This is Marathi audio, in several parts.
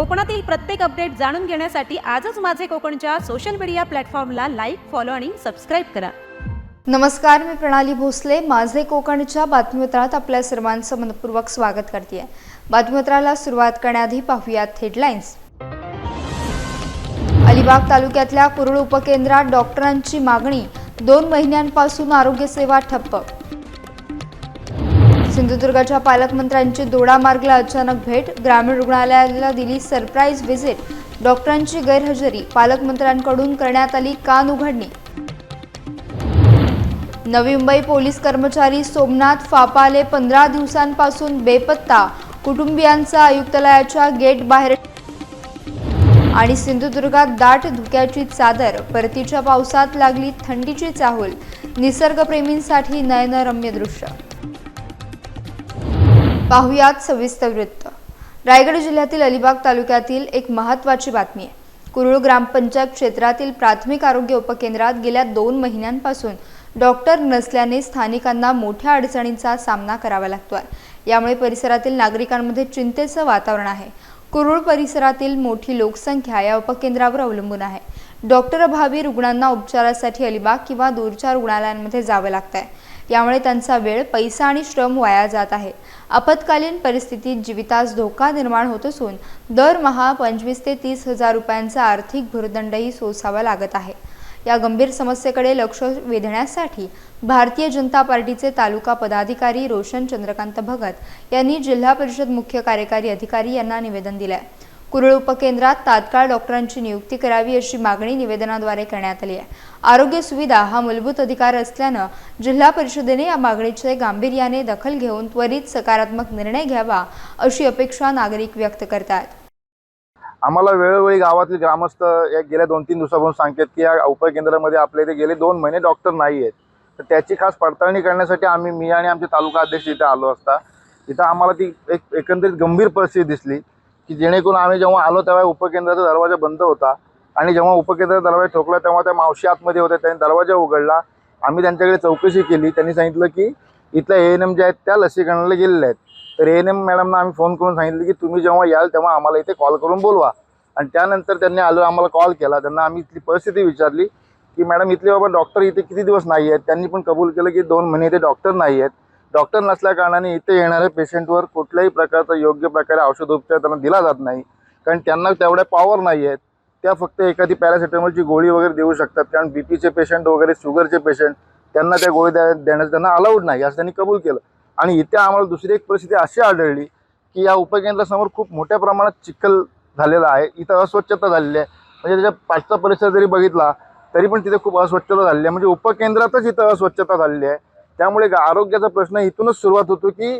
कोकणातील प्रत्येक अपडेट जाणून घेण्यासाठी आजच माझे कोकणच्या सोशल मीडिया प्लॅटफॉर्मला लाईक फॉलो आणि सबस्क्राईब करा. नमस्कार मी प्रणाली भोसले. माझे कोकणच्या बातमीपत्रात आपल्या सर्वांचं मनपूर्वक स्वागत करते बातमीपत्राला सुरुवात करण्याआधी पाहूयात हेडलाईन्स अलिबाग तालुक्यातल्या कुरुळ उपकेंद्रात डॉक्टरांची मागणी दोन महिन्यांपासून आरोग्य सेवा ठप्प सिंधुदुर्गाच्या पालकमंत्र्यांची दोडामार्गला अचानक भेट. ग्रामीण रुग्णालयाला दिली सरप्राईज व्हिजिट डॉक्टरांची गैरहजेरी. पालकमंत्र्यांकडून करण्यात आली कान उघडणी. नवी मुंबई पोलीस कर्मचारी सोमनाथ फापाले पंधरा दिवसांपासून बेपत्ता. कुटुंबियांचा आयुक्तालयाच्या गेट बाहेर आणि सिंधुदुर्गात दाट धुक्याची चादर. परतीच्या पावसात लागली थंडीची चाहूल. निसर्गप्रेमींसाठी नयनरम्य दृश्य. पाहुयात सविस्तर वृत्त. रायगड जिल्ह्यातील अलिबाग तालुक्यातील एक महत्त्वाची बातमी आहे. कुरुळ ग्रामपंचायत क्षेत्रातील प्राथमिक आरोग्य उपकेंद्रात गेल्या दोन महिन्यांपासून डॉक्टर नसल्याने स्थानिकांना मोठ्या अडचणींचा सामना करावा लागतोय. यामुळे परिसरातील नागरिकांमध्ये चिंतेचं वातावरण आहे. कुरुळ परिसरातील मोठी लोकसंख्या या उपकेंद्रावर अवलंबून आहे. डॉक्टर अभावी रुग्णांना उपचारासाठी अलिबाग किंवा दूरच्या रुग्णालयांमध्ये जावं लागतं आहे यामुळे त्यांचा वेळ पैसा आणि श्रम वाया जात आहे. आपत्कालीन परिस्थितीत जीवितास धोका निर्माण होत असून दरमहा पंचवीस ते तीस हजार रुपयांचा आर्थिक भूर्दंडही सोसावा लागत आहे. या गंभीर समस्येकडे लक्ष वेधण्यासाठी भारतीय जनता पार्टीचे तालुका पदाधिकारी रोशन चंद्रकांत भगत यांनी जिल्हा परिषद मुख्य कार्यकारी अधिकारी यांना निवेदन दिले आहे कुरळ उपकेंद्रात तात्काळ डॉक्टरांची नियुक्ती करावी अशी मागणी निवेदनाद्वारे करण्यात आली आहे. आरोग्य सुविधा हा मूलभूत अधिकार असल्यानं जिल्हा परिषदेने या मागणीचे गांभीर्याने दखल घेऊन त्वरित सकारात्मक निर्णय घ्यावा अशी अपेक्षा नागरिक व्यक्त करतात. आम्हाला वेळोवेळी गावातील ग्रामस्थ या गेल्या दोन तीन दिवसापासून सांगतात की या उपकेंद्रामध्ये आपल्या इथे गेले दोन महिने डॉक्टर नाही आहेत तर त्याची खास पडताळणी करण्यासाठी आम्ही मी आणि आमचे तालुका अध्यक्ष इथे आलो असता. इथं आम्हाला ती एक एकंदरीत गंभीर परिस्थिती दिसली. की जेणेकरून आम्ही जेव्हा आलो तेव्हा उपकेंद्राचा दरवाजा बंद होता. आणि जेव्हा उपकेंद्राचा दरवाजा ठोकला तेव्हा त्या मावशी आतमध्ये होत्या त्यांनी दरवाजा उघडला. आम्ही त्यांच्याकडे चौकशी केली. त्यांनी सांगितलं की इथल्या ए एन एम ज्या आहेत त्या लसीकरणाला गेलेल्या आहेत. तर ए एन एम मॅडमना आम्ही फोन करून सांगितलं की तुम्ही जेव्हा याल तेव्हा आम्हाला इथे कॉल करून बोलवा. आणि त्यानंतर त्यांनी आलो आम्हाला कॉल केला. त्यांना आम्ही इथली परिस्थिती विचारली की मॅडम इथले बाबा डॉक्टर इथे किती दिवस नाही आहेत? त्यांनी पण कबूल केलं की दोन महिने इथे डॉक्टर नाही आहेत. डॉक्टर नसल्या कारणाने इथे येणाऱ्या पेशंटवर कुठल्याही प्रकारचा योग्य प्रकारे औषधोपचार त्यांना दिला जात नाही. कारण त्यांना तेवढ्या पॉवर नाही आहेत. त्या फक्त एखादी पॅरासिटामॉलची गोळी वगैरे देऊ शकतात. कारण बी पीचे पेशंट वगैरे शुगरचे पेशंट त्यांना त्या गोळी द्या देण्याचं त्यांना अलाउड नाही. असं त्यांनी कबूल केलं. आणि इथे आम्हाला दुसरी एक परिस्थिती अशी आढळली की या उपकेंद्रासमोर खूप मोठ्या प्रमाणात चिखल झालेला आहे. इथं अस्वच्छता झालेली आहे. म्हणजे त्याच्या पाचचा परिसर जरी बघितला तरी पण तिथे खूप अस्वच्छता झालेली आहे. म्हणजे उपकेंद्रातच इथं अस्वच्छता झालेली आहे. त्यामुळे आरोग्याचा प्रश्न इथूनच सुरुवात होतो की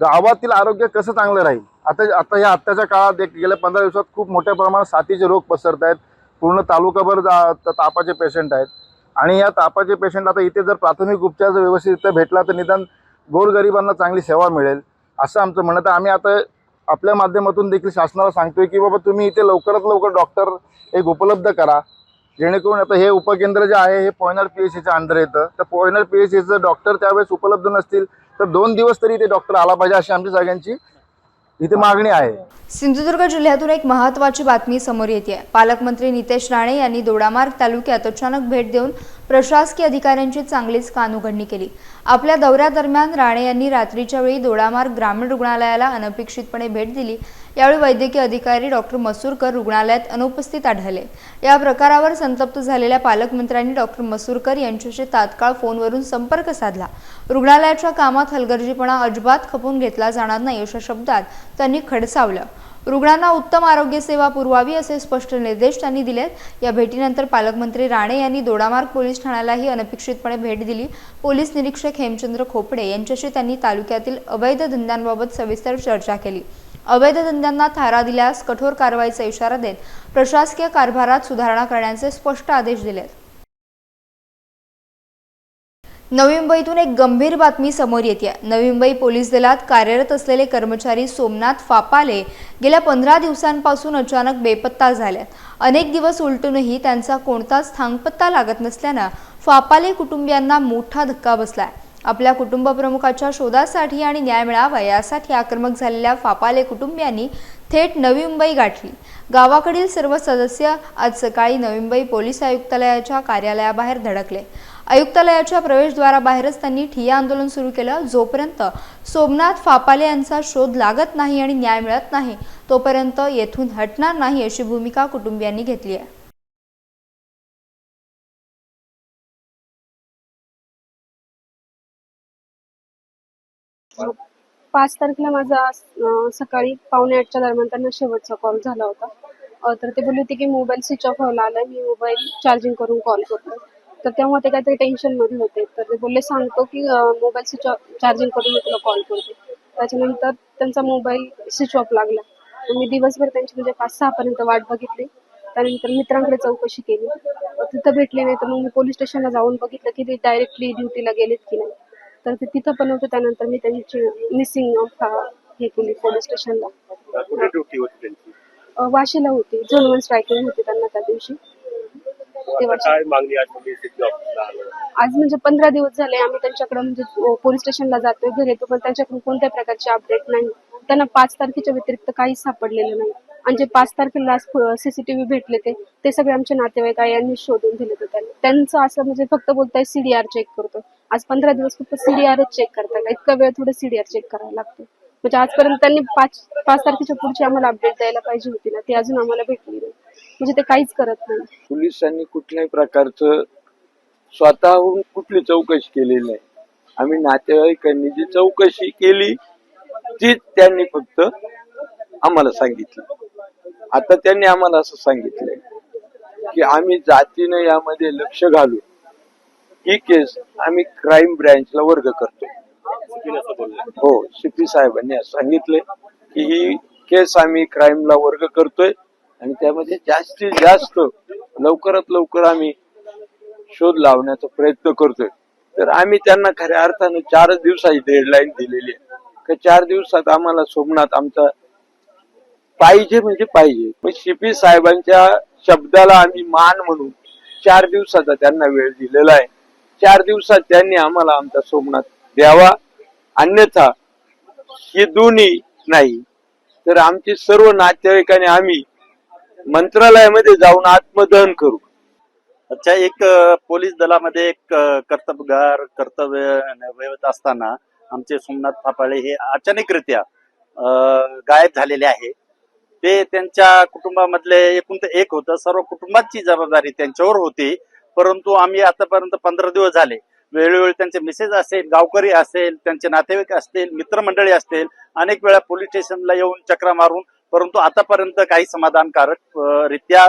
गावातील आरोग्य कसं चांगलं राहील? आता आता या आत्ताच्या काळात एक गेल्या पंधरा दिवसात खूप मोठ्या प्रमाणात साथीचे रोग पसरत आहेत. पूर्ण तालुकाभर जा- तापाचे पेशंट आहेत. आणि या तापाचे पेशंट आता इथे जर प्राथमिक उपचार जर व्यवस्थित भेटला तर निदान गोरगरिबांना चांगली सेवा मिळेल असं आमचं म्हणणं आहे. आम्ही आता आपल्या माध्यमातून देखील शासनाला सांगतोय की बाबा तुम्ही इथे लवकरात लवकर डॉक्टर एक उपलब्ध करा. जेणेकरून आता हे उपकेंद्र जे आहे हे पॉयनल पी एच सीच्या अंडर येतं. तर पॉयनल पी एच सीचं डॉक्टर त्यावेळेस उपलब्ध नसतील तर दोन दिवस तरी ते डॉक्टर आला पाहिजे अशी आमची सगळ्यांची इथे मागणी आहे. सिंधुदुर्ग जिल्ह्यातून एक महत्त्वाची बातमी समोर येते पालकमंत्री नितेश राणे यांनी दोडामार्ग तालुक्यात अचानक भेट देऊन प्रशासकीय अधिकाऱ्यांची चांगलीच कानउघडणी केली. आपल्या दौऱ्यादरम्यान राणे यांनी रात्रीच्या वेळी दोडामार्ग ग्रामीण रुग्णालयाला अनपेक्षितपणे भेट दिली. यावेळी वैद्यकीय अधिकारी डॉक्टर मसूरकर रुग्णालयात अनुपस्थित आढळले. या प्रकारावर संतप्त झालेल्या पालकमंत्र्यांनी डॉक्टर मसूरकर यांच्याशी तात्काळ फोनवरून संपर्क साधला. रुग्णालयाच्या कामात हलगर्जीपणा अजिबात खपून घेतला जाणार नाही अशा शब्दात त्यांनी खडसावलं. रुग्णांना उत्तम आरोग्य सेवा पुरवावी असे स्पष्ट निर्देश त्यांनी दिलेत. या भेटीनंतर पालकमंत्री राणे यांनी दोडामार्ग पोलीस ठाण्यालाही अनपेक्षितपणे भेट दिली. पोलीस निरीक्षक हेमचंद्र खोपडे यांच्याशी त्यांनी तालुक्यातील अवैध धंद्यांबाबत सविस्तर चर्चा केली. अवैध धंद्यांना थारा दिल्यास कठोर कारवाईचा इशारा देत प्रशासकीय कारभारात सुधारणा करण्याचे स्पष्ट आदेश दिलेत. नवी मुंबईतून एक गंभीर बातमी समोर येते. नवी मुंबई पोलीस दलात कार्यरत असलेले कर्मचारी सोमनाथ फापाले गेल्या पंधरा दिवसांपासून अचानक बेपत्ता झाल्यात अनेक दिवस उलटूनही त्यांचा कोणताच थांगपत्ता लागत नसल्यानं फापाले कुटुंबियांना मोठा धक्का बसला आपल्या कुटुंबप्रमुखाच्या शोधासाठी आणि न्याय मिळावा यासाठी आक्रमक झालेल्या फापाले कुटुंबियांनी थेट नवी मुंबई गाठली. गावाकडील सर्व सदस्य आज सकाळी नवी मुंबई पोलीस आयुक्तालयाच्या कार्यालयाबाहेर धडकले. आयुक्तालयाच्या प्रवेशद्वाराबाहेरच त्यांनी ठिय्या आंदोलन सुरू केलं. जोपर्यंत सोमनाथ फापाले यांचा शोध लागत नाही आणि न्याय मिळत नाही तोपर्यंत येथून हटणार नाही अशी भूमिका कुटुंबियांनी घेतली आहे. पाच तारखेला माझा सकाळी पावणे आठच्या दरम्यान त्यांना शेवटचा कॉल झाला होता. तर ते बोलले होते की मोबाईल स्विच ऑफ व्हायला आलाय. मी मोबाईल चार्जिंग करून कॉल करतो तर तेव्हा ते काहीतरी टेन्शनमध्ये होते. तर ते बोलले सांगतो की मोबाईल स्विच ऑफ चार्जिंग करून मी तुला कॉल करतो. त्याच्यानंतर त्यांचा मोबाईल स्विच ऑफ लागला. मी दिवसभर त्यांची म्हणजे पाच सहा पर्यंत वाट बघितली. त्यानंतर मित्रांकडे चौकशी केली. तिथं भेटले नाही तर मग मी पोलीस स्टेशनला जाऊन बघितलं की ते डायरेक्टली ड्युटीला गेलेत की नाही. तर ते तिथं पण होतं त्यानंतर मी त्यांची मिसिंग हे केली पोलीस स्टेशनला वाशीला होती. झोन वन स्ट्रायकिंग होती त्यांना त्या दिवशी. काय मागणी आज म्हणजे पंधरा दिवस झाले आम्ही त्यांच्याकडे म्हणजे पोलीस स्टेशनला जातोय घरी येतो पण त्यांच्याकडून कोणत्या प्रकारचे अपडेट नाही. त्यांना पाच तारखेच्या व्यतिरिक्त काहीच सापडलेलं नाही. आणि जे पाच तारखेला सीसीटीव्ही भेटले ते ते सगळे आमचे नातेवाईक आहे यांनी शोधून दिले होते त्यांनी. त्यांचं असं म्हणजे फक्त बोलताय सीडीआर चेक करतो. आज पंधरा दिवस फक्त सीडीआरच चेक करताय इतका वेळ थोडं सीडीआर चेक करायला लागतो म्हणजे आजपर्यंत त्यांनी पाच पाच तारखेच्या पुढची आम्हाला अपडेट द्यायला पाहिजे होती ना ती अजून आम्हाला भेटली नाही. म्हणजे ते काहीच करत नाही. पोलिसांनी कुठल्याही प्रकारचं स्वतःहून कुठली चौकशी केलेली नाही. आम्ही नातेवाईकांनी जी चौकशी केली तीच त्यांनी फक्त आम्हाला सांगितली. आता त्यांनी आम्हाला असं सांगितलंय की आम्ही जातीनं यामध्ये लक्ष घालू ही केस आम्ही क्राईम ब्रँचला वर्ग करतो हो सी पी हो साहेबांनी सांगितलंय की ही केस आम्ही क्राईमला वर्ग करतोय. आणि त्यामध्ये जास्तीत जास्त लवकरात लवकर आम्ही शोध लावण्याचा प्रयत्न करतोय. तर आम्ही त्यांना खऱ्या अर्थानं चारच दिवसाची डेडलाईन दिलेली आहे. का चार दिवसात आम्हाला सोमनाथ आमचा पाहिजे म्हणजे पाहिजे. पण शिपी साहेबांच्या शब्दाला आम्ही मान म्हणून चार दिवसाचा त्यांना वेळ दिलेला आहे. चार दिवसात त्यांनी आम्हाला आमचा सोमनाथ द्यावा. अन्यथा हे दोन्ही नाही. तर आमचे सर्व नातेवाईकांनी आम्ही मंत्रालयामध्ये जाऊन आत्मदहन करू. अच्छा एक पोलीस दलामध्ये एक कर्तव्यगार कर्तबगार कर्तव्य निभावत असताना आमचे सोमनाथ फापाळे हे अचानकरित्या गायब झालेले आहे. ते त्यांच्या कुटुंबामधले एकूण तर एक होतं सर्व कुटुंबाची जबाबदारी त्यांच्यावर होती परंतु आम्ही आतापर्यंत पंधरा दिवस झाले. वेळोवेळी त्यांचे मिसेस असेल गावकरी असेल त्यांचे नातेवाईक असतील मित्रमंडळी असतील अनेक वेळा पोलीस स्टेशनला येऊन चक्रा मारून परंतु आतापर्यंत काही समाधानकारक रित्या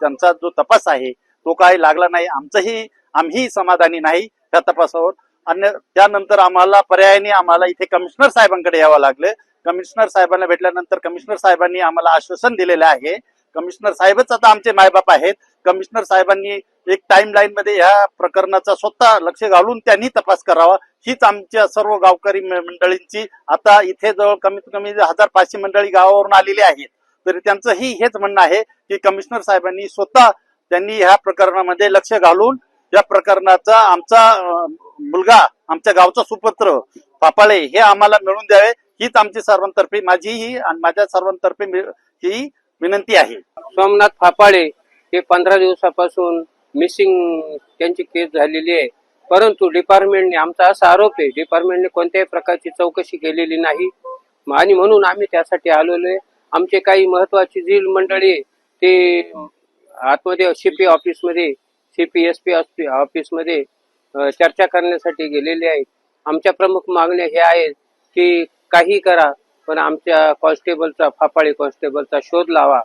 त्यांचा जो तपास आहे तो काही लागला नाही. आमचंही आम्ही समाधानी नाही त्या तपासावर. आणि त्यानंतर आम्हाला पर्यायाने आम्हाला इथे कमिशनर साहेबांकडे यावं लागलं. कमिशनर साहेबांना भेटल्यानंतर कमिशनर साहेबांनी आम्हाला आश्वासन दिलेलं आहे. कमिशनर साहेबच आता आमचे मायबाप आहेत. कमिशनर साहेबांनी एक टाइम लाईन मध्ये या प्रकरणाचा स्वतः लक्ष घालून त्यांनी तपास करावा. हीच आमच्या सर्व गावकरी मंडळींची आता इथे जवळ कमीत कमी हजार पाचशे मंडळी गावावरून आलेली आहेत. तरी त्यांचंही हेच म्हणणं आहे की कमिशनर साहेबांनी स्वतः त्यांनी ह्या प्रकरणामध्ये लक्ष घालून या प्रकरणाचा आमचा मुलगा आमच्या गावचा सुपुत्र पापाळे हे आम्हाला मिळून द्यावे हीच आमची सर्वांतर्फे माझी ही आणि माझ्या सर्वांतर्फे ही विनंती आहे. सोमनाथ फापाळे हे पंधरा दिवसापासून मिसिंग त्यांची केस झालेली आहे. परंतु डिपार्टमेंटने आमचा असा आरोप आहे डिपार्टमेंटने कोणत्याही प्रकारची चौकशी केलेली नाही. आणि म्हणून आम्ही त्यासाठी आलेलो आहे. आमचे काही महत्वाची जी मंडळी ते आतमध्ये सीपी ऑफिसमध्ये सीपी एस पी ऑफिसमध्ये चर्चा करण्यासाठी गेलेले आहेत. आमच्या प्रमुख मागण्या हे आहेत की काही करा पण आमच्या कॉन्स्टेबलचा फापाळी कॉन्स्टेबलचा शोध लावा.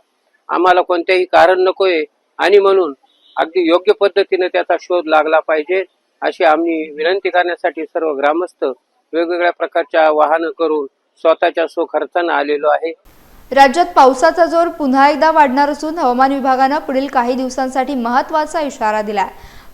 आम्हाला कोणत्याही कारण नकोय. आणि म्हणून अगदी योग्य पद्धतीने त्याचा शोध लागला पाहिजे. अशी आम्ही विनंती करण्यासाठी सर्व ग्रामस्थ वेगवेगळ्या प्रकारच्या वाहनं करून स्वतःच्या स्वखर्चानं आलेलो आहे. राज्यात पावसाचा जोर पुन्हा एकदा वाढणार असून हवामान विभागानं पुढील काही दिवसांसाठी महत्त्वाचा इशारा दिलाय.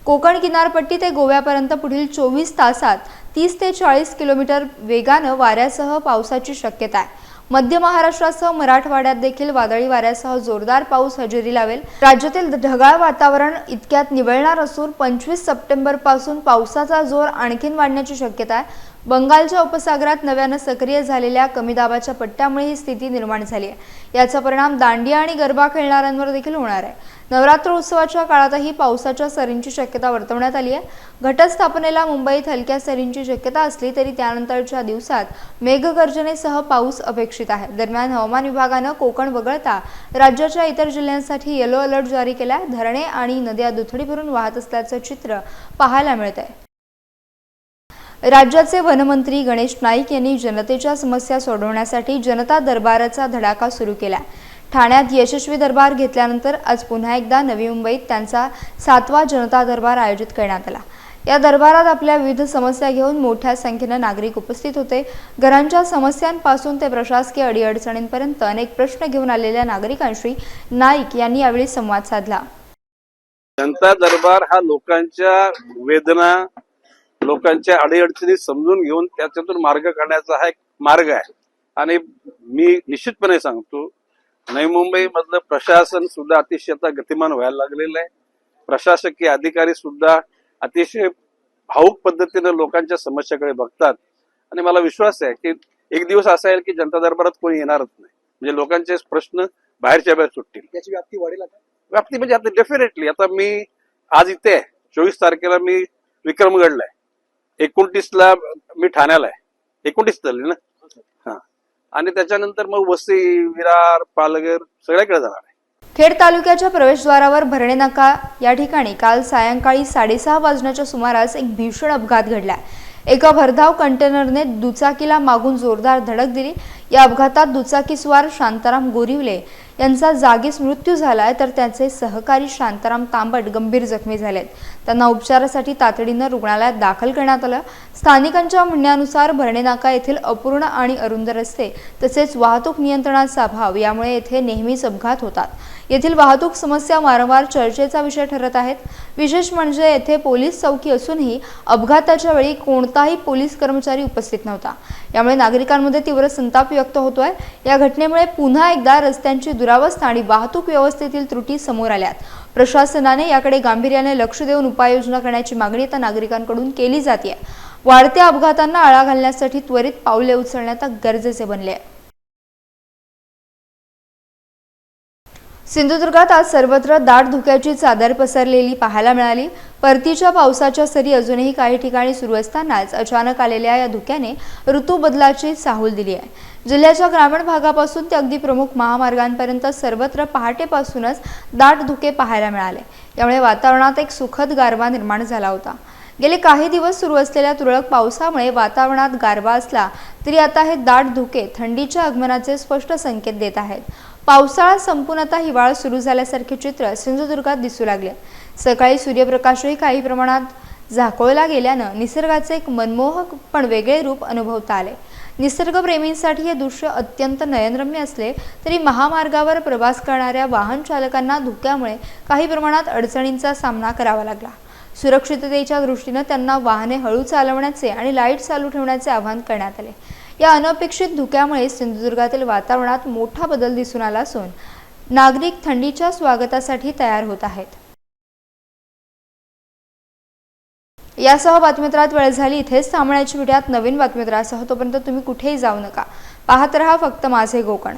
कोकण किनारपट्टी ते गोव्यापर्यंत पुढील चोवीस तासात तीस ते चाळीस किलोमीटर वेगानं वाऱ्यासह पावसाची शक्यता आहे. मध्य महाराष्ट्रासह मराठवाड्यात देखील वादळी वाऱ्यासह जोरदार पाऊस हजेरी लावेल. राज्यातील ढगाळ वातावरण इतक्यात निवळणार असून पंचवीस सप्टेंबरपासून पावसाचा जोर आणखीन वाढण्याची शक्यता आहे. बंगालच्या उपसागरात नव्यानं सक्रिय झालेल्या कमी दाबाच्या पट्ट्यामुळे ही स्थिती निर्माण झाली आहे. याचा परिणाम दांडिया आणि गरबा खेळणाऱ्यांवर देखील होणार आहे. नवरात्र उत्सवाच्या काळातही पावसाच्या सरींची शक्यता वर्तवण्यात आली आहे. घटस्थापनेला मुंबईत हलक्या सरींची शक्यता असली तरी त्यानंतरच्या दिवसात मेघगर्जनेसह पाऊस अपेक्षित आहे. दरम्यान हवामान विभागानं कोकण वगळता राज्याच्या इतर जिल्ह्यांसाठी येलो अलर्ट जारी केला धरणे आणि नद्या दुथडी भरून वाहत असल्याचं चित्र पाहायला मिळत आहे राज्याचे वनमंत्री गणेश नाईक यांनी जनतेच्या समस्या सोडवण्यासाठी जनता दरबाराचा धडाका सुरू केला. ठाण्यात यशस्वी दरबार घेतल्यानंतर आज पुन्हा एकदा नवी मुंबईत त्यांचा सातवा जनता दरबार आयोजित करण्यात आला. या दरबारात आपल्या विविध समस्या घेऊन मोठ्या संख्येनं नागरिक उपस्थित होते. घरांच्या समस्यांपासून ते प्रशासकीय अडीअडचणींपर्यंत अनेक प्रश्न घेऊन आलेल्या नागरिकांशी नाईक यांनी यावेळी संवाद साधला. जनता दरबार हा लोकांच्या वेदना लोकांच्या अडीअडचणी समजून घेऊन त्याच्यातून मार्ग काढण्याचा हा एक मार्ग आहे. आणि मी निश्चितपणे सांगतो नवी मुंबई मधलं प्रशासन सुद्धा अतिशय आता गतिमान व्हायला लागलेलं आहे. प्रशासकीय अधिकारी सुद्धा अतिशय भाऊक पद्धतीने लोकांच्या समस्याकडे बघतात. आणि मला विश्वास आहे की एक दिवस असा येईल की जनता दरबारात कोणी येणारच नाही. म्हणजे लोकांचे प्रश्न बाहेरच्या बाहेर सुटतील. त्याची व्याप्ती वाढेल व्याप्ती म्हणजे आता डेफिनेटली आता मी आज इथे आहे. चोवीस तारखेला मी विक्रमगडला आहे. एकोणतीसला मी ठाण्याला आहे. एकोणतीस चालली ना? हा. आणि त्याच्यानंतर मग वसई विरार पालघर सगळ्याकडे जाणार आहे. खेड तालुक्याच्या प्रवेशद्वारावर भरणे नाका. या ठिकाणी काल सायंकाळी साडेसहा वाजण्याच्या सुमारास एक भीषण अपघात घडला. एका भरधाव कंटेनरने दुचाकीला मागून जोरदार धडक दिली. या अपघातात दुचाकीस्वार शांताराम गोरिवले यांचा जागीच मृत्यू झालाय तर त्यांचे सहकारी शांताराम तांबट गंभीर जखमी झालेत. त्यांना उपचारासाठी तातडीनं रुग्णालयात दाखल करण्यात आलं. स्थानिकांच्या म्हणण्यानुसार भरणे नाका येथील अपूर्ण आणि अरुंद रस्ते तसेच वाहतूक नियंत्रणाचा अभाव यामुळे येथे नेहमीच अपघात होतात. येथील वाहतूक समस्या वारंवार चर्चेचा विषय ठरत आहेत. विशेष म्हणजे येथे पोलीस चौकी असूनही अपघाताच्या वेळी कोणताही पोलीस कर्मचारी उपस्थित नव्हता. यामुळे नागरिकांमध्ये तीव्र संताप व्यक्त होतोय. या घटनेमुळे पुन्हा एकदा रस्त्यांची दुरावस्था आणि वाहतूक व्यवस्थेतील त्रुटी समोर आल्यात. प्रशासनाने याकडे गांभीर्याने लक्ष देऊन उपाययोजना करण्याची मागणी आता नागरिकांकडून केली जाते वाढत्या अपघातांना आळा घालण्यासाठी त्वरित पावले उचलण्यात गरजेचे बनले आहे सिंधुदुर्गात आज सर्वत्र दाट धुक्याची चादर पसरलेली पाहायला मिळाली. परतीच्या पावसाच्या सरी अजूनही काही ठिकाणी सुरू असतानाच अचानक आलेल्या या धुक्याने ऋतू बदलाची चाहूल दिली आहे. जिल्ह्याच्या ग्रामीण भागापासून ते अगदी प्रमुख महामार्गांपर्यंत सर्वत्र पहाटेपासूनच दाट धुके पाहायला मिळाले. यामुळे वातावरणात एक सुखद गारवा निर्माण झाला होता. गेले काही दिवस सुरू असलेल्या तुरळक पावसामुळे वातावरणात गारवा असला तरी आता हे दाट धुके थंडीच्या आगमनाचे स्पष्ट संकेत देत आहेत. पावसाळा संपून आता हिवाळा सुरू झाल्यासारखे चित्र सिंधुदुर्गात दिसू लागले. सकाळी सूर्यप्रकाशही काही प्रमाणात झाकोळला गेल्यानं निसर्गाचे एक मनमोहक पण वेगळे रूप अनुभवता आले. निसर्गप्रेमींसाठी हे दृश्य अत्यंत नयनरम्य असले तरी महामार्गावर प्रवास करणाऱ्या वाहन चालकांना धुक्यामुळे काही प्रमाणात अडचणींचा सामना करावा लागला. सुरक्षिततेच्या दृष्टीनं त्यांना वाहने हळू चालवण्याचे आणि लाइट चालू ठेवण्याचे आवाहन करण्यात आले. या अनपेक्षित धुक्यामुळे सिंधुदुर्गातील वातावरणात मोठा बदल दिसून आला असून नागरिक थंडीच्या स्वागतासाठी तयार होत आहेत. यासह बातमीत्रात वेळ झाली. इथेच थांबण्याची भेटूयात नवीन बातमीत्रासह तोपर्यंत तुम्ही कुठेही जाऊ नका. पाहत रहा फक्त माझे गोकण